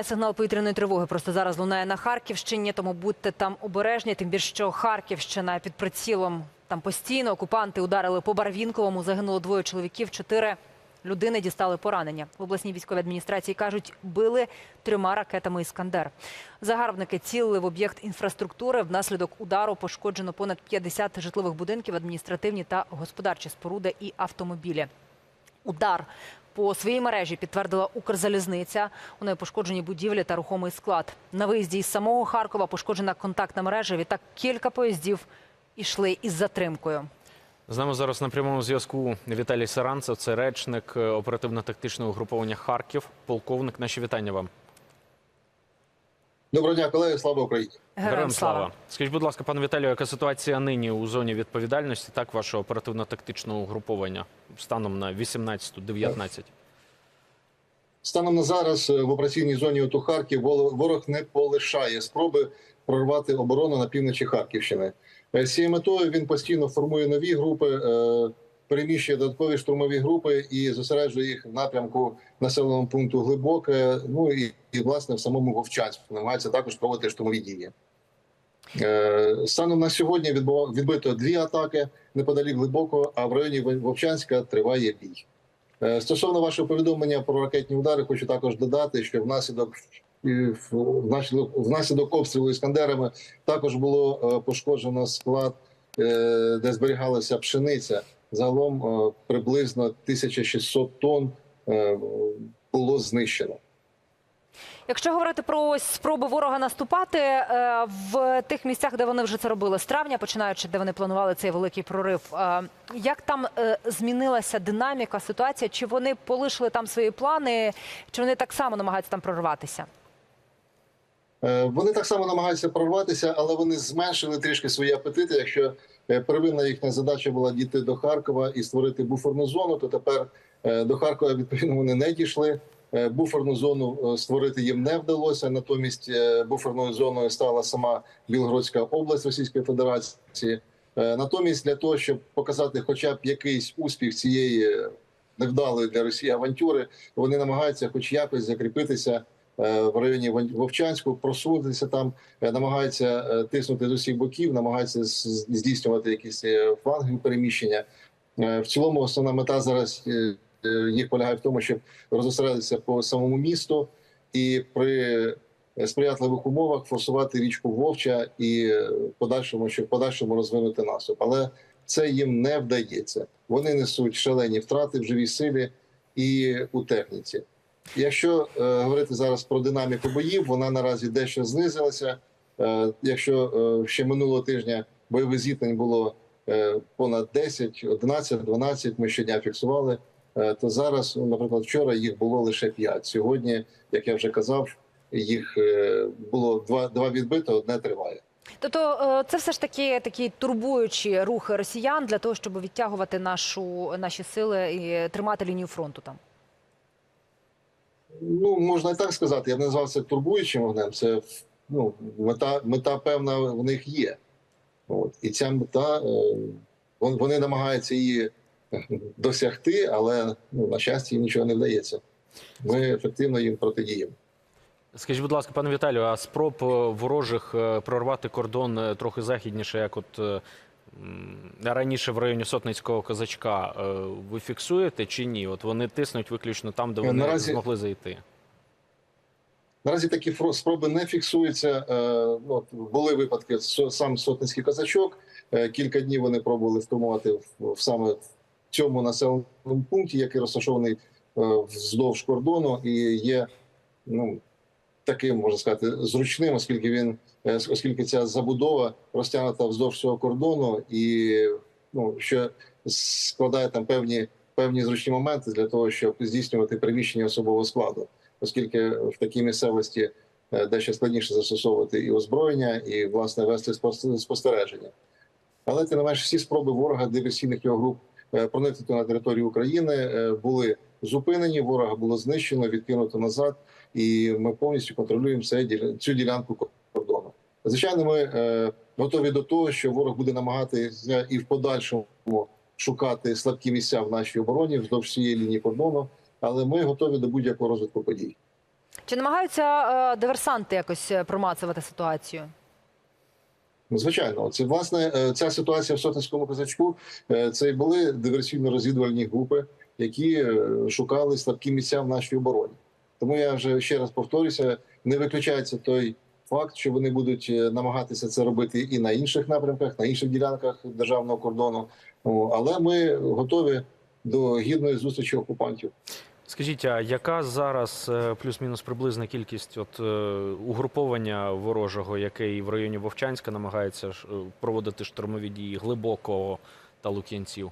Сигнал повітряної тривоги просто зараз лунає на Харківщині, тому будьте там обережні. Тим більше, що Харківщина під прицілом там постійно окупанти ударили по Барвінковому. Загинуло двоє чоловіків, чотири людини дістали поранення. В обласній військовій адміністрації кажуть, били трьома ракетами Іскандер. Загарбники цілили в об'єкт інфраструктури. Внаслідок удару пошкоджено понад 50 житлових будинків, адміністративні та господарчі споруди і автомобілі. Удар по своїй мережі підтвердила Укрзалізниця. У неї пошкоджені будівлі та рухомий склад. На виїзді із самого Харкова пошкоджена контактна мережа. Відтак кілька поїздів ішли із затримкою. З нами зараз на прямому зв'язку Віталій Саранцев, це речник е, оперативно-тактичного угруповання Харків. Полковник, наші вітання вам. Доброго дня, колеги. Слава Україні. Героям слава. Скажіть, будь ласка, пане Віталію, яка ситуація нині у зоні відповідальності так вашого оперативно-тактичного угруповання станом на 18-19? Станом на зараз е, в операційній зоні ОТУ Харків ворог не полишає спроби прорвати оборону на півночі Харківщини. Е, З цією метою він постійно формує нові групи, е, переміщує додаткові штурмові групи і зосереджує їх в напрямку населеного пункту Глибоке. Ну і, і власне в самому Вовчанську намагається також проводити штурмові дії. Е, Станом на сьогодні відбито дві атаки неподалік глибоко, а в районі Вовчанська триває бій. Е, Стосовно вашого повідомлення про ракетні удари, хочу також додати, що внаслідок е, внаслідок, обстрілу іскандерами також було пошкоджено склад, де зберігалася пшениця. Загалом е, приблизно 1600 тонн е, було знищено. Якщо говорити про ось спроби ворога наступати е, в тих місцях, де вони вже це робили з травня, починаючи, де вони планували цей великий прорив, як там змінилася динаміка, ситуація? Чи вони полишили там свої плани, чи вони так само намагаються там прорватися? Вони так само намагаються прорватися, але вони зменшили трішки свої апетити. Якщо первинна їхня задача була дійти до Харкова і створити буферну зону, то тепер е, до Харкова відповідно вони не дійшли. Е, Буферну зону е, створити їм не вдалося. Натомість е, буферною зоною стала сама Білгородська область Російської Федерації. Е, Натомість, для того, щоб показати хоча б якийсь успіх цієї невдалої для Росії авантюри, вони намагаються, хоч якось, закріпитися е, в районі Вовчанську, просунутися там, е, намагаються е, тиснути з усіх боків, намагаються здійснювати якісь е, флангові переміщення. Е, В цілому, основна мета зараз е, е, їх полягає в тому, щоб розосередитися по самому місту і при сприятливих умовах форсувати річку Вовча і е, подальшому, щоб подальшому розвинути наступ. Але це їм не вдається. Вони несуть шалені втрати в живій силі і у техніці. Якщо е, говорити зараз про динаміку боїв, вона наразі дещо знизилася. Е, якщо е, ще минулого тижня бойових зіткнень було е, понад 10, 11, 12, ми щодня фіксували, е, то зараз, наприклад, вчора їх було лише 5. Сьогодні, як я вже казав, їх е, було два, два відбито, одне триває. Тобто е, це все ж таки такі турбуючі рухи росіян для того, щоб відтягувати нашу наші сили і тримати лінію фронту там. Ну, можна і так сказати. Я б назвав це турбуючим вогнем. Це ну, мета, мета певна в них є. От. І ця мета, е, вони намагаються її досягти, але ну, на щастя їм нічого не вдається. Ми ефективно їм протидіємо. Скажіть, будь ласка, пане Віталію, а спроб е, ворожих е, прорвати кордон трохи західніше, як от раніше в районі Сотницького козачка, е, ви фіксуєте чи ні? От вони тиснуть виключно там, де Е, вони наразі- змогли зайти. Наразі такі спроби не фіксуються. Е, ну, от були випадки сам сотницький козачок. Кілька днів вони пробували штурмувати в, саме в цьому населеному пункті, який розташований вздовж кордону, і є ну таким можна сказати зручним, оскільки він е, оскільки ця забудова розтягнута вздовж цього кордону, і ну що складає там певні певні зручні моменти для того, щоб здійснювати приміщення особового складу оскільки в такій місцевості е, дещо складніше застосовувати і озброєння, і власне вести спостереження. Але тим не менш, всі спроби ворога диверсійних його груп е, проникнути на територію України були зупинені. Ворога було знищено, відкинуто назад, і ми повністю контролюємо діля- цю ділянку кордону. Звичайно, ми е, готові до того, що ворог буде намагатися і в подальшому шукати слабкі місця в нашій обороні вздовж цієї лінії кордону, але ми готові до будь-якого розвитку подій. Чи намагаються е, диверсанти якось е, промацувати ситуацію? Ну, Звичайно, це власне ця ситуація в сотницькому козачку. е, Це і були диверсійно-розвідувальні групи, які шукали слабкі місця в нашій обороні. Тому я вже ще раз повторюся: не виключається той факт, що вони будуть е, намагатися це робити і на інших напрямках, на інших ділянках державного кордону. Але ми готові до гідної зустрічі окупантів. Скажіть, а яка зараз е, плюс-мінус приблизна кількість от е, угруповання ворожого, який в районі Вовчанська намагається проводити штурмові дії глибокого та Лук'янців?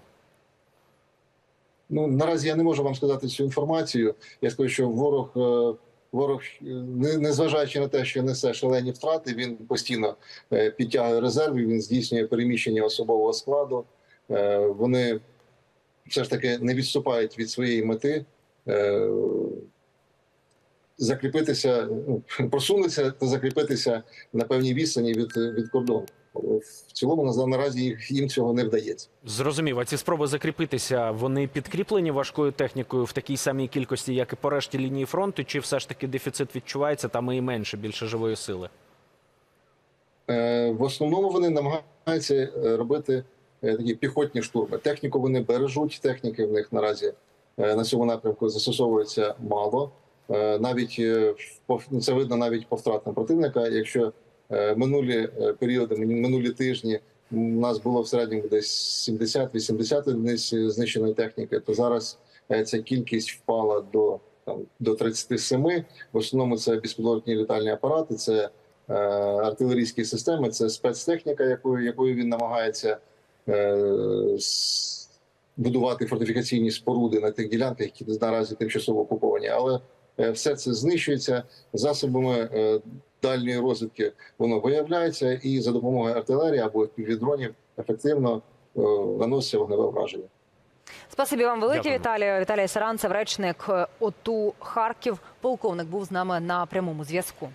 Ну наразі я не можу вам сказати цю інформацію. Я скажу, що ворог, е, ворог, е, не- незважаючи на те, що несе шалені втрати, він постійно е, підтягує резерви. Він здійснює переміщення особового складу. Вони все ж таки не відступають від своєї мети. Закріпитися, ну, просунутися та закріпитися на певній відстані від, від кордону. В цілому наразі їм цього не вдається. Зрозумів, а ці спроби закріпитися, вони підкріплені важкою технікою в такій самій кількості, як і по решті лінії фронту, чи все ж таки дефіцит відчувається там і менше, більше живої сили? Е, В основному вони намагаються е, робити е, такі піхотні штурми. Техніку вони бережуть. Техніки в них наразі на цьому напрямку застосовується мало. Навіть це видно навіть по втратам противника. Якщо минулі е, періоди, мин- минулі тижні у нас було в середньому десь 70-80 одиниць е, знищеної техніки, то зараз е, ця кількість впала до там до 37. В основному це безпілотні літальні апарати. Це е, артилерійські системи, це спецтехніка, якою, якою він намагається е, будувати фортифікаційні споруди на тих ділянках, які наразі тимчасово окуповані. Але е, все це знищується засобами е, дальньої розвідки. Воно виявляється, і за допомогою артилерії або дронів ефективно е, наноситься вогневе враження. Спасибі вам велике, Дякую. Віталію. Віталій Саранцев, речник е, ОТУ Харків. Полковник був з нами на прямому зв'язку.